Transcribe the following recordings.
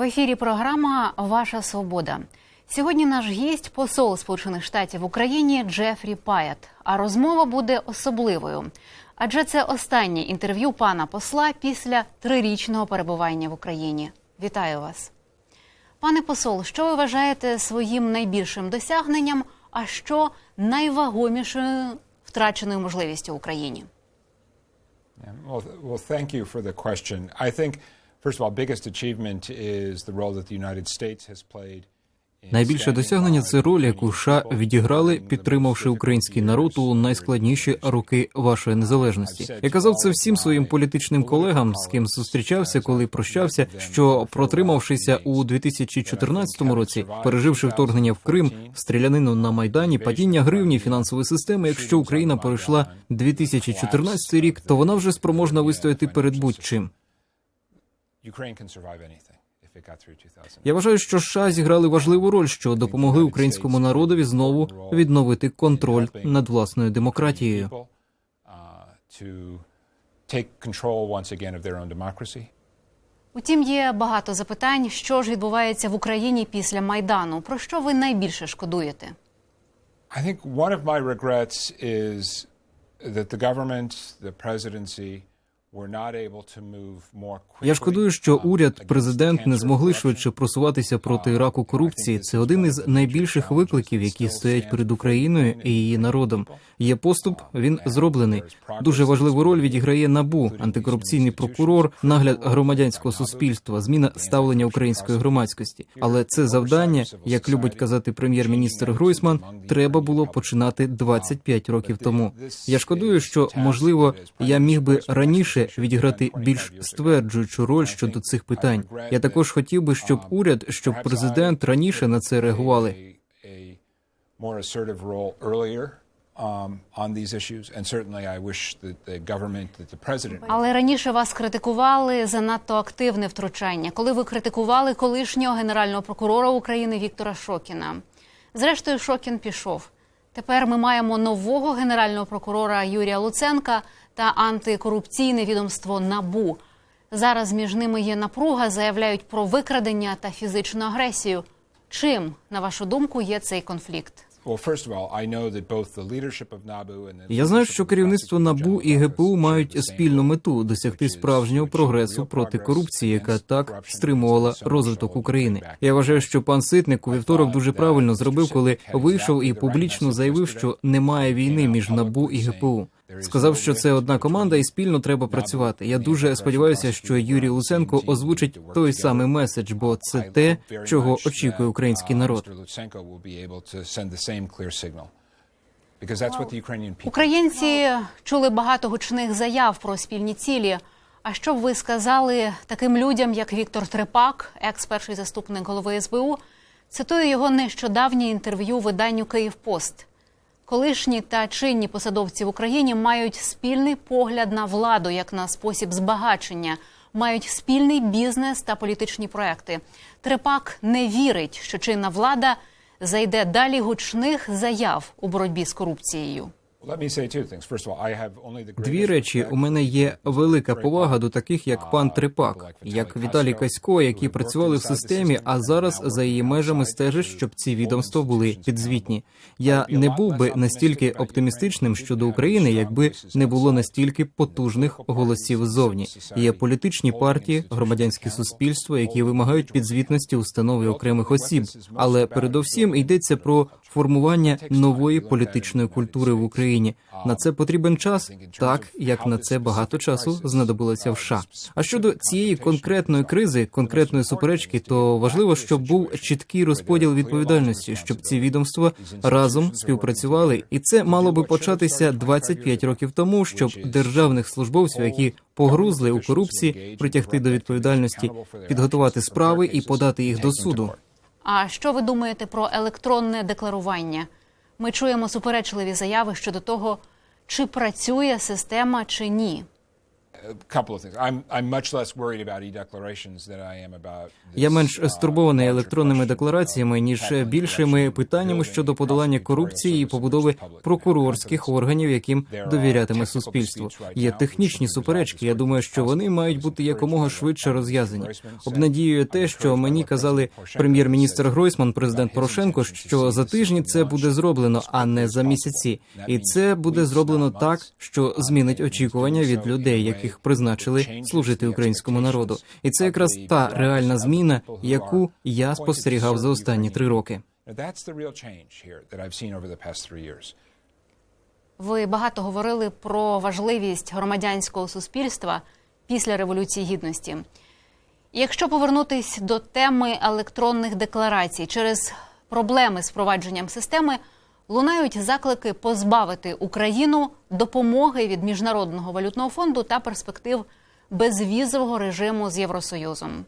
В ефірі програма Ваша Свобода. Сьогодні наш гість посол Сполучених Штатів в Україні Джефрі Паят. А розмова буде особливою. Адже це останнє інтерв'ю пана посла після трирічного перебування в Україні. Вітаю вас, пане посол. Що ви вважаєте своїм найбільшим досягненням? А що найвагомішою втраченою можливістю в Україні? Well, well, thank you for the question. I think, first of all, biggest achievement is the role that the United States has played. Найбільше досягнення це роль, яку США відіграли, підтримавши український народ у найскладніші роки вашої незалежності. Я казав це всім своїм політичним колегам, з ким зустрічався, коли прощався. Що протримавшися у 2014 році, переживши вторгнення в Крим, стрілянину на майдані, падіння гривні, фінансової системи. Якщо Україна перейшла 2014 рік, то вона вже спроможна вистояти перед будь-чим. Я вважаю, що США зіграли важливу роль, що допомогли українському народові знову відновити контроль над власною демократією. Uh. Утім, є багато запитань, що ж відбувається в Україні після майдану. Про що ви найбільше шкодуєте? I think one of my regrets is that the government, the presidency, Я шкодую, що uh, уряд, президент не змогли швидше просуватися проти раку корупції. Це один із найбільших викликів, які стоять перед Україною і її народом. Є поступ, він зроблений. Дуже важливу роль відіграє набу, антикорупційний прокурор, нагляд громадянського суспільства, зміна ставлення української громадськості. Але це завдання, як любить казати прем'єр-міністр Гройсман, треба було починати 25 років тому. Я шкодую, що можливо я міг би раніше відіграти більш стверджуючу роль щодо цих питань. Я також хотів би, щоб уряд, щоб президент раніше на це реагували. um. Але раніше вас критикували за надто активне втручання, коли ви критикували колишнього генерального прокурора України Віктора Шокіна. Зрештою, Шокін пішов. Тепер ми маємо нового генерального прокурора Юрія Луценка та антикорупційне відомство НАБУ. Зараз між ними є напруга, заявляють про викрадення та фізичну агресію. Чим, на вашу думку, є цей конфлікт? Я знаю, що керівництво НАБУ і ГПУ мають спільну мету досягти справжнього прогресу проти корупції, яка так стримувала розвиток України. Я вважаю, що пан Ситник у вівторок дуже правильно зробив, коли вийшов і публічно заявив, що немає війни між НАБУ і ГПУ. Сказав, що це одна команда, і спільно треба працювати. Я дуже сподіваюся, що Юрій Луценко озвучить той самий меседж, бо це те, чого очікує український народ. Українці чули багато гучних заяв про спільні цілі. А що б ви сказали таким людям, як Віктор Трепак, екс-перший заступник голови СБУ? Цитую його нещодавнє інтерв'ю виданню Київпост. Колишні та чинні посадовці в Україні мають спільний погляд на владу як на спосіб збагачення, мають спільний бізнес та політичні проекти. Трипак не вірить, що чинна влада зайде далі гучних заяв у боротьбі з корупцією. Дві речі. у мене є велика повага до таких, як пан Трепак, як Віталій Касько, які працювали в системі, а зараз за її межами стежать, щоб ці відомства були підзвітні. Я не був би настільки оптимістичним щодо України, якби не було настільки потужних голосів ззовні. Є політичні партії, громадянське суспільство, які вимагають підзвітності установи окремих осіб. Але передовсім йдеться про формування нової політичної культури в Україні. На це потрібен час, так як на це багато часу знадобилося в США. А щодо цієї конкретної кризи, конкретної суперечки, то важливо, щоб був чіткий розподіл відповідальності, щоб ці відомства разом співпрацювали, і це мало би початися 25 років тому, щоб державних службовців, які погрузли у корупції, притягти до відповідальності, підготувати справи і подати їх до суду. А що ви думаєте про електронне декларування? Ми чуємо суперечливі заяви щодо того, чи працює система чи ні. Я this, менш uh, стурбований електронними деклараціями ніж більшими питаннями щодо подолання корупції і побудови прокурорських органів, яким довірятиме суспільство. Є технічні суперечки. Я думаю, що вони мають бути якомога швидше розв'язані. Обнадіює те, що мені казали прем'єр-міністр Гройсман, президент Порошенко, що за тижні це буде зроблено, а не за місяці. І це буде зроблено так, що змінить очікування від людей, яких призначили служити українському народу. І це якраз та реальна зміна, яку я спостерігав за останні три роки. Ви багато говорили про важливість громадянського суспільства після революції гідності. Якщо повернутись до теми електронних декларацій, через проблеми з впровадженням системи лунають заклики позбавити Україну допомоги від міжнародного валютного фонду та перспектив безвізового режиму з Євросоюзом.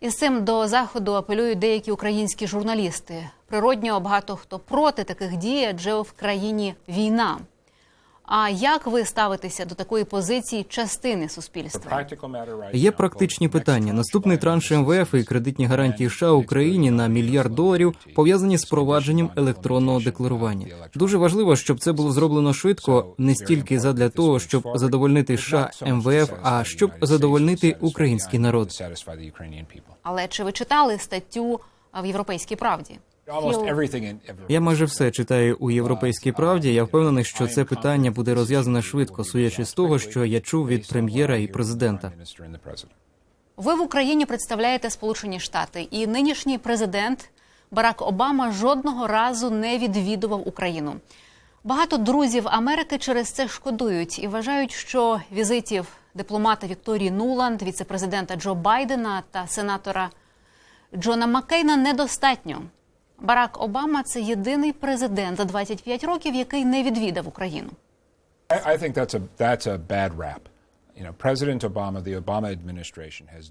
І з цим до заходу апелюють деякі українські журналісти. Природньо багато хто проти таких дій, адже в країні війна. А як ви ставитеся до такої позиції частини суспільства? Є практичні питання. Наступний транш МВФ і кредитні гарантії США Україні на мільярд доларів пов'язані з впровадженням електронного декларування. Дуже важливо, щоб це було зроблено швидко, не стільки задля того, щоб задовольнити США МВФ, а щоб задовольнити український народ. Але чи ви читали статтю в Європейській правді? Я майже все читаю у європейській правді. Я впевнений, що це питання буде розв'язане швидко, судячи з того, що я чув від прем'єра і президента. Ви в Україні представляєте Сполучені Штати, і нинішній президент Барак Обама жодного разу не відвідував Україну. Багато друзів Америки через це шкодують і вважають, що візитів дипломата Вікторії Нуланд, віцепрезидента Джо Байдена та сенатора Джона Маккейна недостатньо. Барак Обама це єдиний президент за 25 років, який не відвідав Україну. I, think that's a that's a bad rap.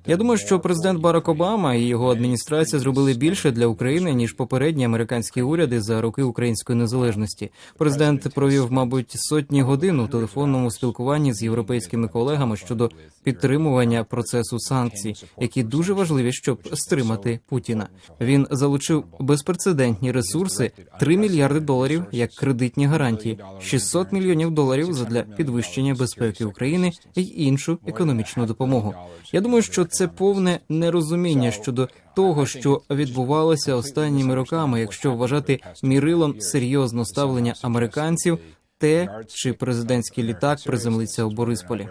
Я думаю, що президент Барак Обама і його адміністрація зробили більше для України ніж попередні американські уряди за роки української незалежності. Президент провів, мабуть, сотні годин у телефонному спілкуванні з європейськими колегами щодо підтримування процесу санкцій, які дуже важливі, щоб стримати Путіна. Він залучив безпрецедентні ресурси 3 мільярди доларів як кредитні гарантії, 600 мільйонів доларів задля підвищення безпеки України і іншу економічну допомогу. Я думаю, що це повне нерозуміння щодо того, що відбувалося останніми роками, якщо вважати мірилом серйозно ставлення американців. Те, чи президентський літак приземлиться у Борисполі.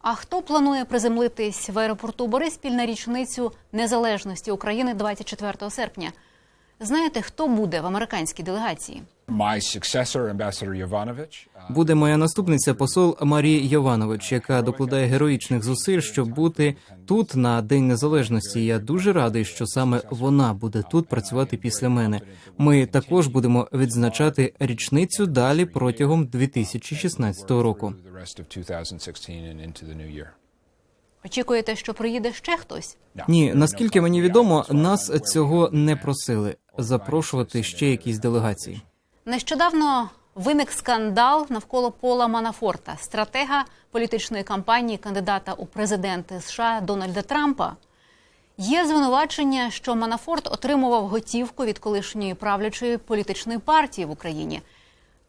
А хто планує приземлитись в аеропорту Бориспіль на річницю незалежності України 24 серпня? Знаєте, хто буде в американській делегації? My successor, Ambassador Yovanovitch, uh, Буде моя наступниця посол Марія Йованович, яка докладає героїчних зусиль, щоб бути тут на День Незалежності. Я дуже радий, що саме вона буде тут працювати після мене. Ми також будемо відзначати річницю далі протягом 2016 року. through the rest of 2016 and into the new year. Очікуєте, що приїде ще хтось? Ні, наскільки мені відомо, нас цього не просили запрошувати ще якісь делегації. Нещодавно виник скандал навколо Пола Манафорта, стратега політичної кампанії кандидата у президенти США Дональда Трампа. Є звинувачення, що Манафорт отримував готівку від колишньої правлячої політичної партії в Україні.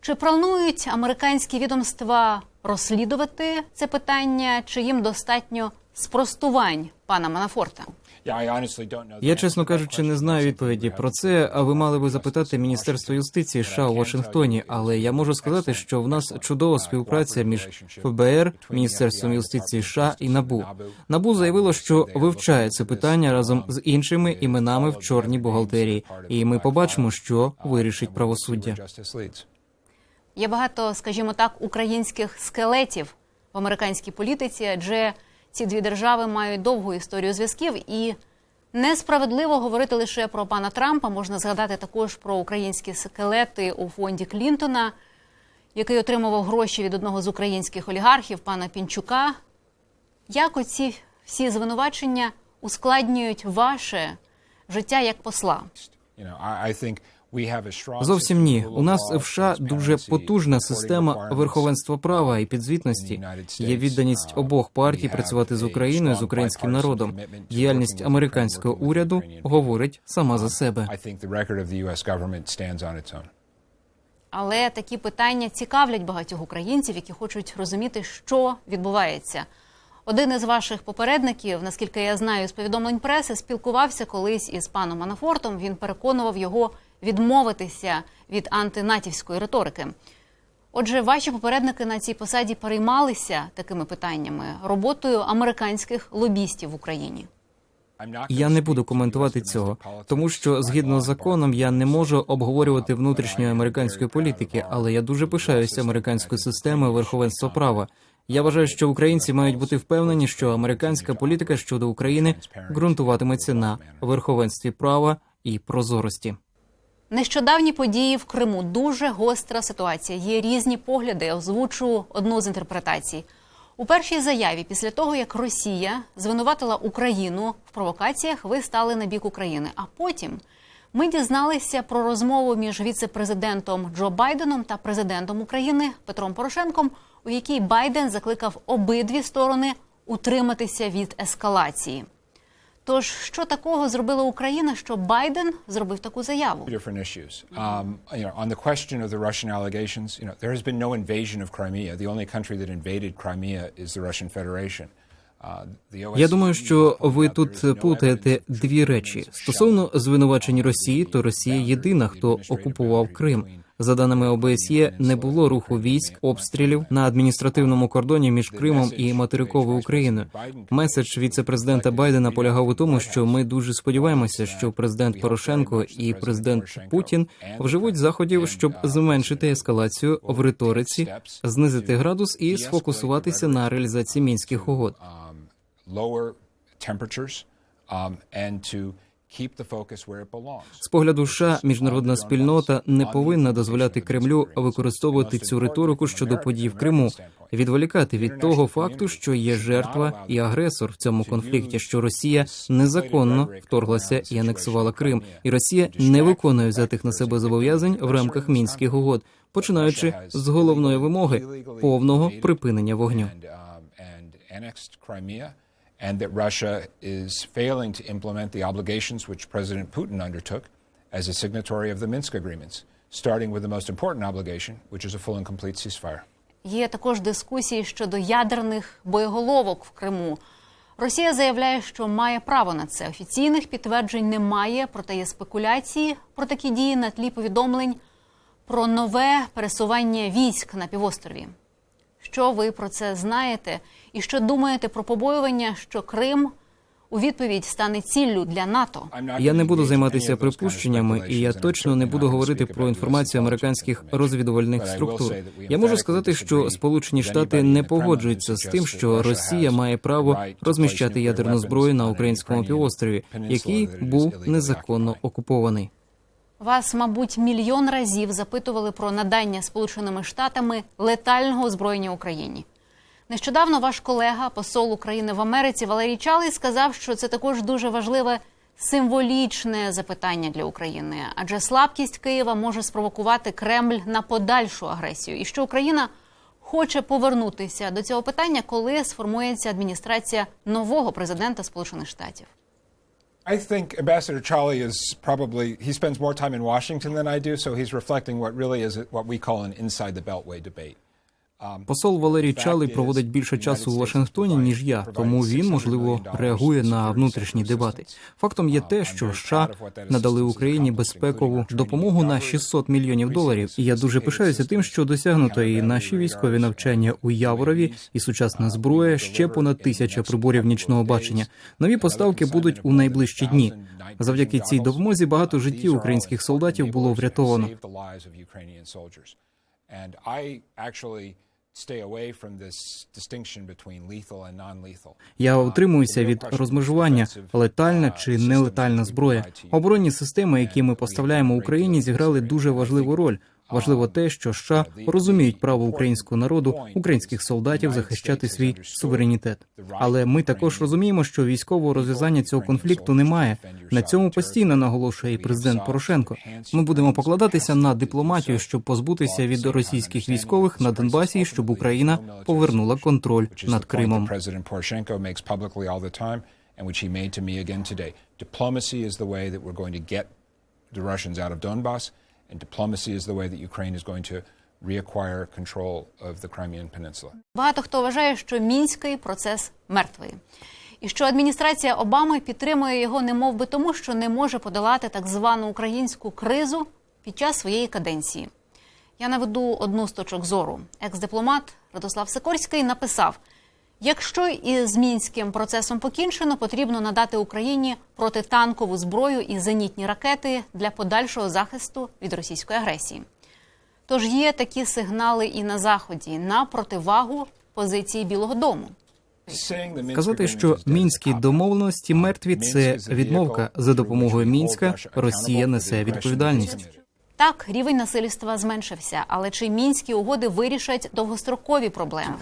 Чи планують американські відомства розслідувати це питання, чи їм достатньо спростувань пана Манафорта? Yeah, I honestly don't know. the Я, чесно кажучи, не знаю відповіді про це. А ви мали би запитати Міністерство юстиції США у Вашингтоні. Але я можу сказати, що в нас чудова співпраця між ФБР, Міністерством юстиції США і НАБУ. НАБУ заявило, що вивчає це питання разом з іншими іменами в чорній бухгалтерії, і ми побачимо, що вирішить правосуддя. Є багато, скажімо так, українських скелетів в американській політиці, адже ці дві держави мають довгу історію зв'язків, і несправедливо говорити лише про пана Трампа. Можна згадати також про українські скелети у фонді Клінтона, який отримував гроші від одного з українських олігархів, пана Пінчука. Як оці всі звинувачення ускладнюють ваше життя як посла? Зовсім ні. У нас в США дуже потужна система верховенства права і підзвітності. Є відданість обох партій працювати з Україною з українським народом. Діяльність американського уряду говорить сама за себе. Але такі питання цікавлять багатьох українців, які хочуть розуміти, що відбувається. Один із ваших попередників, наскільки я знаю з повідомлень преси, спілкувався колись із паном Манафортом. Він переконував його відмовитися від антинатівської риторики. Отже, ваші попередники на цій посаді переймалися такими питаннями роботою американських лобістів в Україні. Я не буду коментувати цього, тому що згідно з законом я не можу обговорювати внутрішньої американської політики, але я дуже пишаюся американською системою верховенства права. Я вважаю, що українці мають бути впевнені, що американська політика щодо України ґрунтуватиметься на верховенстві права і прозорості. Нещодавні події в Криму дуже гостра ситуація. Є різні погляди. Озвучу одну з інтерпретацій. У першій заяві, після того як Росія звинуватила Україну в провокаціях, ви стали на бік України. А потім ми дізналися про розмову між віце-президентом Джо Байденом та президентом України Петром Порошенком, у якій Байден закликав обидві сторони утриматися від ескалації. Тож, що такого зробила Україна, що Байден зробив таку заяву? Different issues. Um, you know, on the question of the Russian allegations, you know, there has been no invasion of Crimea. The only country that invaded Crimea is the Russian Federation. Uh, Я думаю, що ви тут плутаєте дві речі. Стосовно звинувачень Росії, то Росія єдина, хто окупував Крим. За даними ОБСЄ, не було руху військ, обстрілів на адміністративному кордоні між Кримом і материковою Україною. Меседж віце-президента Байдена полягав у тому, що ми дуже сподіваємося, що президент Порошенко і президент Путін вживуть заходів, щоб зменшити ескалацію в риториці, знизити градус і сфокусуватися на реалізації мінських угод. Um, um. З погляду США, міжнародна спільнота не повинна дозволяти Кремлю використовувати цю риторику щодо подій в Криму, відволікати від того факту, що є жертва і агресор в цьому конфлікті, що Росія незаконно вторглася і анексувала Крим, і Росія не виконує взятих на себе зобов'язань в рамках мінських угод, починаючи з головної вимоги повного припинення вогню. And, um, that Russia is failing to implement the obligations which President Putin undertook as a signatory of the Minsk agreements, starting with the most important obligation, which is a full and complete ceasefire. Є також дискусії щодо ядерних боєголовок в Криму. Росія заявляє, що має право на це. Офіційних підтверджень немає, проте є спекуляції про такі дії на тлі повідомлень про нове пересування військ на півострові. Що ви про це знаєте? І що думаєте про побоювання, що Крим у відповідь стане ціллю для НАТО? Я не буду займатися припущеннями, і я точно не буду говорити про інформацію американських розвідувальних структур. Я можу сказати, що Сполучені Штати не погоджуються з тим, що Росія має право розміщати ядерну зброю на українському півострові, який був незаконно окупований. Вас, мабуть, мільйон разів запитували про надання Сполученими Штатами летального озброєння Україні. Нещодавно ваш колега, посол України в Америці Валерій Чалий, сказав, що це також дуже важливе символічне запитання для України, адже слабкість Києва може спровокувати Кремль на подальшу агресію, і що Україна хоче повернутися до цього питання, коли сформується адміністрація нового президента Сполучених Штатів. I think Ambassador Charlie is probably, he spends more time in Washington than I do, so he's reflecting what really is what we call an inside the Beltway debate. Посол Валерій Чалий проводить більше часу у Вашингтоні ніж я, тому він можливо реагує на внутрішні дебати. Фактом є те, що США надали Україні безпекову допомогу на 600 мільйонів доларів. І я дуже пишаюся тим, що досягнуто і наші військові навчання у Яворові, і сучасна зброя, ще понад тисяча приборів нічного бачення. Нові поставки будуть у найближчі дні. Завдяки цій допомозі багато життів українських солдатів було врятовано. Я утримуюся від розмежування летальна чи нелетальна зброя. Оборонні системи, які ми поставляємо Україні, зіграли дуже важливу роль. Важливо те, що США розуміють право українського народу, українських солдатів захищати свій суверенітет. Але ми також розуміємо, що військового розв'язання цього конфлікту немає. На цьому постійно наголошує і президент Порошенко. Ми будемо покладатися на дипломатію, щоб позбутися від російських військових на Донбасі, щоб Україна повернула контроль над Кримом. And which he made to me again today. Diplomacy is the way that we're going to get the Russians out of Donbass, and diplomacy is the way that Ukraine is going to reacquire control of the Crimean Peninsula. Багато хто вважає, що мінський процес мертвий, і що адміністрація Обами підтримує його немов би тому, що не може подолати так звану українську кризу під час своєї каденції. Я наведу одну з точок зору. Екс-дипломат Радослав Сикорський написав: якщо із мінським процесом покінчено, потрібно надати Україні протитанкову зброю і зенітні ракети для подальшого захисту від російської агресії. Тож є такі сигнали і на заході на противагу позиції Білого Дому. Сказати, що мінські домовленості мертві це відмовка. За допомогою мінська Росія несе відповідальність. Так, рівень насильства зменшився, але чи мінські угоди вирішать довгострокові проблеми?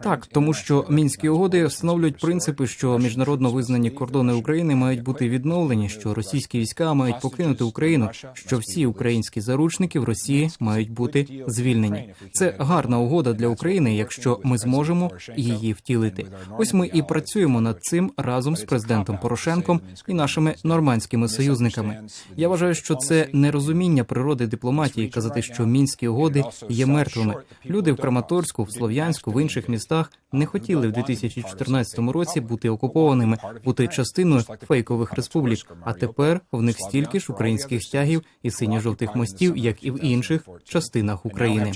Так, тому що мінські угоди встановлюють принципи, що міжнародно визнані кордони України мають бути відновлені, що російські війська мають покинути Україну, що всі українські заручники в Росії мають бути звільнені. Це гарна угода для України, якщо ми зможемо її втілити. Ось ми і працюємо над цим разом з президентом Порошенком і нашими нормандськими союзниками. Я вважаю, що це нерозуміння природи дипломатії казати, що мінські угоди є мертвими. Люди в Краматорську, в Слов'янську, в інших містах не хотіли в 2014 році бути окупованими, бути частиною фейкових республік. А тепер в них стільки ж українських стягів і синьо-жовтих мостів, як і в інших частинах України.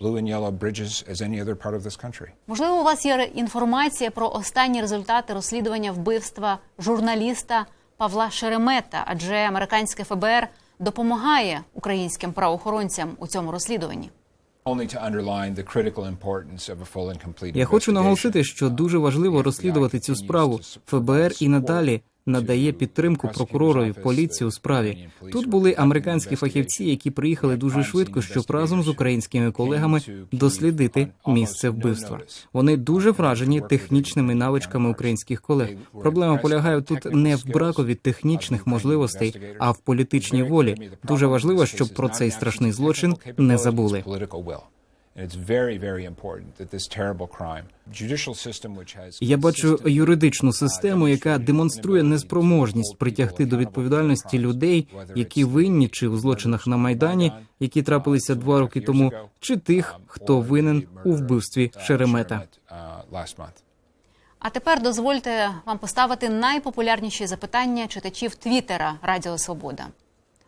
blue and yellow bridges as any other part of this country. Можливо, у вас є інформація про останні результати розслідування вбивства журналіста Павла Шеремета, адже американське ФБР допомагає українським правоохоронцям у цьому розслідуванні. Я хочу наголосити, що дуже важливо розслідувати цю справу. ФБР і надалі надає підтримку прокуророві поліції у справі. Тут були американські фахівці, які приїхали дуже швидко, щоб разом з українськими колегами дослідити місце вбивства. Вони дуже вражені технічними навичками українських колег. Проблема полягає тут не в бракові технічних можливостей, а в політичній волі. Дуже важливо, щоб про цей страшний злочин не забули. And it's very, very important that this terrible crime, judicial system which has Я бачу юридичну систему, яка демонструє неспроможність притягти до відповідальності людей, які винні чи у злочинах на майдані, які трапилися два роки тому, чи тих, хто винен у вбивстві Шеремета. uh. А тепер дозвольте вам поставити найпопулярніші запитання читачів Твіттера Радіо Свобода.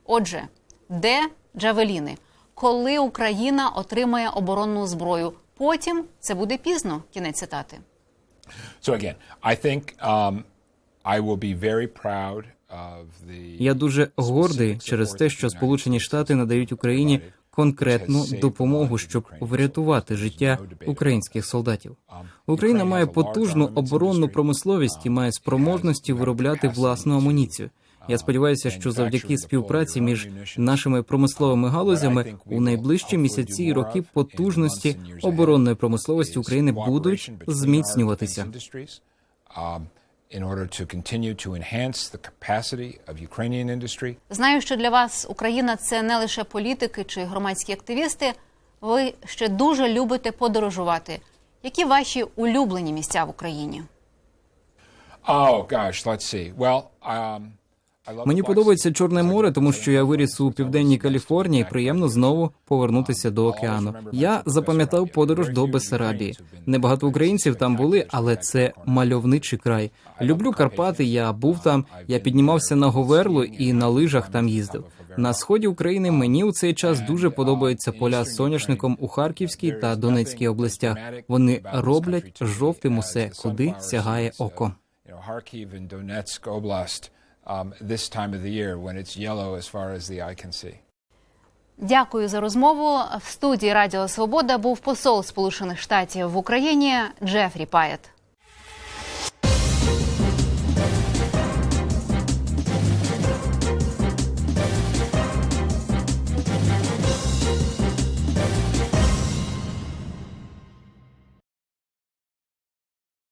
Отже, де Джавеліни? Коли Україна отримає оборонну зброю? Потім це буде пізно. Кінець цитати. So again, I think um, I will be very proud of the Я дуже гордий через те, що Сполучені Штати надають Україні конкретну допомогу, щоб врятувати життя українських солдатів. Україна має потужну оборонну промисловість і має спроможності виробляти власну амуніцію. Я сподіваюся, що завдяки співпраці між нашими промисловими галузями у найближчі місяці і роки потужності оборонної промисловості України будуть зміцнюватися. In order to continue to enhance the capacity of Ukrainian industry. Знаю, що для вас Україна це не лише політики чи громадські активісти. Ви ще дуже любите подорожувати. Які ваші улюблені місця в Україні? Oh gosh, let's see. Well, um, Мені подобається Чорне море, тому що я виріс у південній Каліфорнії. Приємно знову повернутися до океану. Я запам'ятав подорож до Бессарабії. Небагато українців там були, але це мальовничий край. Люблю Карпати. Я був там. Я піднімався на Говерлу і на лижах там їздив. На сході України мені у цей час дуже подобаються поля з соняшником у Харківській та Донецькій областях. Вони роблять жовтим усе, куди сягає око. And Donetsk Oblast um, this time of the year when it's yellow as far as the eye can see. Дякую за розмову. В студії Радіо Свобода був посол Сполучених Штатів в Україні Джефрі Паєт.